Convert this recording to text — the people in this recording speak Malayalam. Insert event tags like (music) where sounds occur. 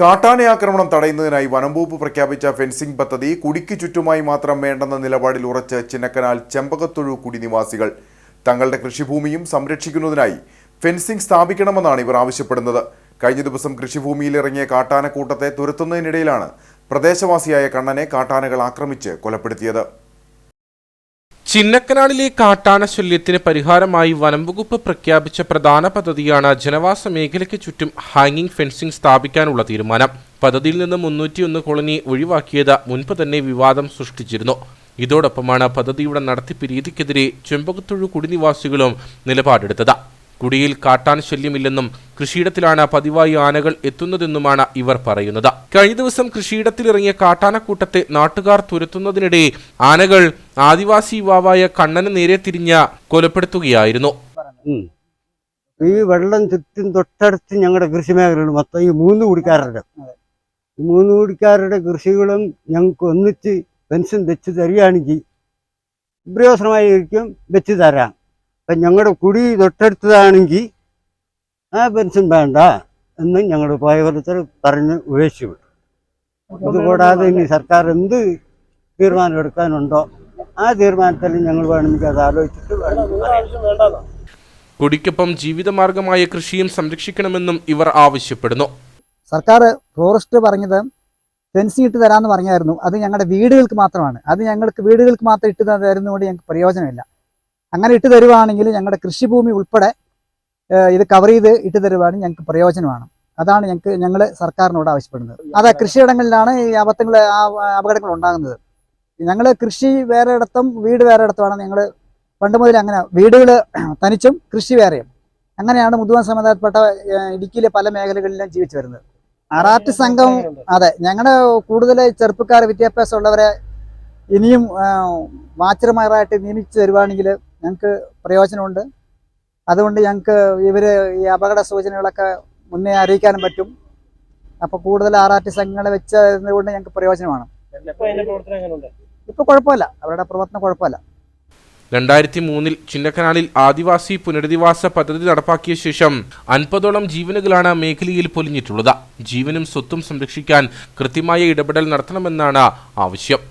കാട്ടാന ആക്രമണം തടയുന്നതിനായി വനംവകുപ്പ് പ്രഖ്യാപിച്ച ഫെൻസിംഗ് പദ്ധതി കുടിക്ക് ചുറ്റുമായി മാത്രം വേണ്ടെന്ന നിലപാടിൽ ഉറച്ച് ചിന്നക്കനാൽ ചെമ്പകത്തൊഴു കുടിനിവാസികൾ. തങ്ങളുടെ കൃഷിഭൂമിയും സംരക്ഷിക്കുന്നതിനായി ഫെൻസിംഗ് സ്ഥാപിക്കണമെന്നാണ് ഇവർ ആവശ്യപ്പെടുന്നത്. കഴിഞ്ഞ ദിവസം കൃഷിഭൂമിയിൽ ഇറങ്ങിയ കാട്ടാനക്കൂട്ടത്തെ തുരത്തുന്നതിനിടയിലാണ് പ്രദേശവാസിയായ കണ്ണനെ കാട്ടാനകൾ ആക്രമിച്ച് കൊലപ്പെടുത്തിയത്. ചിന്നക്കനാലിലെ കാട്ടാന ശല്യത്തിന് പരിഹാരമായി വനംവകുപ്പ് പ്രഖ്യാപിച്ച പ്രധാന പദ്ധതിയാണ് ജനവാസ മേഖലയ്ക്ക് ചുറ്റും ഹാങ്ങിംഗ് ഫെൻസിംഗ് സ്ഥാപിക്കാനുള്ള തീരുമാനം. പദ്ധതിയിൽ നിന്ന് മുന്നൂറ്റിയൊന്ന് കോളനി ഒഴിവാക്കിയത് മുൻപ് തന്നെ വിവാദം സൃഷ്ടിച്ചിരുന്നു. ഇതോടൊപ്പമാണ് പദ്ധതിയുടെ നടത്തിപ്പ് രീതിക്കെതിരെ ചെമ്പകത്തൊഴു കുടിനിവാസികളും നിലപാടെടുത്തത്. കുടിയിൽ കാട്ടാൻ ശല്യമില്ലെന്നും കൃഷിയിടത്തിലാണ് പതിവായി ആനകൾ എത്തുന്നതെന്നുമാണ് ഇവർ പറയുന്നത്. കഴിഞ്ഞ ദിവസം കൃഷിയിടത്തിലിറങ്ങിയ കാട്ടാനക്കൂട്ടത്തെ നാട്ടുകാർ തുരത്തുന്നതിനിടെ ആനകൾ ആദിവാസി യുവാവായ കണ്ണന് നേരെ തിരിഞ്ഞ കൊലപ്പെടുത്തുകയായിരുന്നു. ഈ വെള്ളം ചുറ്റും തൊട്ടടുത്ത് ഞങ്ങളുടെ കൃഷി മേഖലകൾ മൊത്തം ഈ മൂന്ന് കുടിക്കാരുടെ. ഈ മൂന്ന് കുടിക്കാരുടെ കൃഷികളും ഞങ്ങൾക്ക് ഒന്നിച്ച് പെൻഷൻ വെച്ച് തരികയാണെങ്കിൽ പ്രയോജനമായിരിക്കും വെച്ച് തരാം. അപ്പം ഞങ്ങളുടെ കുടി തൊട്ടടുത്തതാണെങ്കിൽ ആ പെൻഷൻ വേണ്ട എന്ന് ഞങ്ങളുടെ ഓരോരുത്തർ പറഞ്ഞ് ഉപേക്ഷിച്ചു വിട്ടു. അതുകൂടാതെ ഇനി സർക്കാർ എന്ത് തീരുമാനം എടുക്കാനുണ്ടോ ആ തീരുമാനത്തിൽ ഞങ്ങൾ വേണമെങ്കിൽ അത് ആലോചിച്ചിട്ട് കുടിക്കൊപ്പം ജീവിതമാർഗമായ കൃഷിയും സംരക്ഷിക്കണമെന്നും ഇവർ ആവശ്യപ്പെടുന്നു. സർക്കാർ ഫോറസ്റ്റ് പറഞ്ഞത് ഫെൻസിങ് ഇട്ട് തരാമെന്ന് പറഞ്ഞായിരുന്നു. അത് ഞങ്ങളുടെ വീടുകൾക്ക് മാത്രമാണ്. അത് ഞങ്ങൾക്ക് വീടുകൾക്ക് മാത്രം ഇട്ട് തരുന്നതുകൊണ്ട് ഞങ്ങൾക്ക് പ്രയോജനമില്ല. അങ്ങനെ ഇട്ട് തരുവാണെങ്കിൽ ഞങ്ങളുടെ കൃഷിഭൂമി ഉൾപ്പെടെ ഇത് കവർ ചെയ്ത് ഇട്ട് തരുവാണെങ്കിൽ ഞങ്ങൾക്ക് പ്രയോജനമാണ്. അതാണ് ഞങ്ങൾക്ക് ഞങ്ങൾ സർക്കാരിനോട് ആവശ്യപ്പെടുന്നത്. അതാ കൃഷിയിടങ്ങളിലാണ് ഈ അബദ്ധങ്ങൾ അപകടങ്ങൾ ഉണ്ടാകുന്നത്. ഞങ്ങൾ കൃഷി വേറെ ഇടത്തും വീട് വേറെ ഇടത്തുമാണ് ഞങ്ങൾ പണ്ട് മുതൽ അങ്ങനെ വീടുകൾ (clears throat) തനിച്ചും കൃഷി വേറെയും. അങ്ങനെയാണ് മുതുവൻ സമുദായത്തിൽപ്പെട്ട ഇടുക്കിയിലെ പല മേഖലകളിലും ജീവിച്ചു വരുന്നത്. അറാറ്റ് സംഘം അതെ ഞങ്ങളുടെ കൂടുതൽ ചെറുപ്പക്കാർ വിദ്യാഭ്യാസമുള്ളവരെ ഇനിയും വാച്ചർമാരായിട്ട് നിയമിച്ചു തരുവാണെങ്കിൽ ഞങ്ങൾക്ക് പ്രയോജനമുണ്ട്. അതുകൊണ്ട് ഞങ്ങൾക്ക് ഇവർ ഈ അപകട സൂചനകളൊക്കെ മുന്നേ അറിയിക്കാനും പറ്റും. അപ്പോൾ കൂടുതൽ ആർ ആർ ടി സംഘങ്ങളെ വെച്ചതുകൊണ്ട് ഞങ്ങൾക്ക് പ്രയോജനമാണ് ഇപ്പോൾ കുഴപ്പമില്ല. അവരുടെ പ്രവർത്തനം കുഴപ്പമില്ല. രണ്ടായിരത്തി മൂന്നിൽ ചിന്നക്കനാലിൽ ആദിവാസി പുനരധിവാസ പദ്ധതി നടപ്പാക്കിയ ശേഷം അൻപതോളം ജീവനുകളാണ് മേഖലയിൽ പൊലിഞ്ഞിട്ടുള്ളത്. ജീവനും സ്വത്തും സംരക്ഷിക്കാൻ കൃത്യമായ ഇടപെടൽ നടത്തണമെന്നാണ് ആവശ്യം.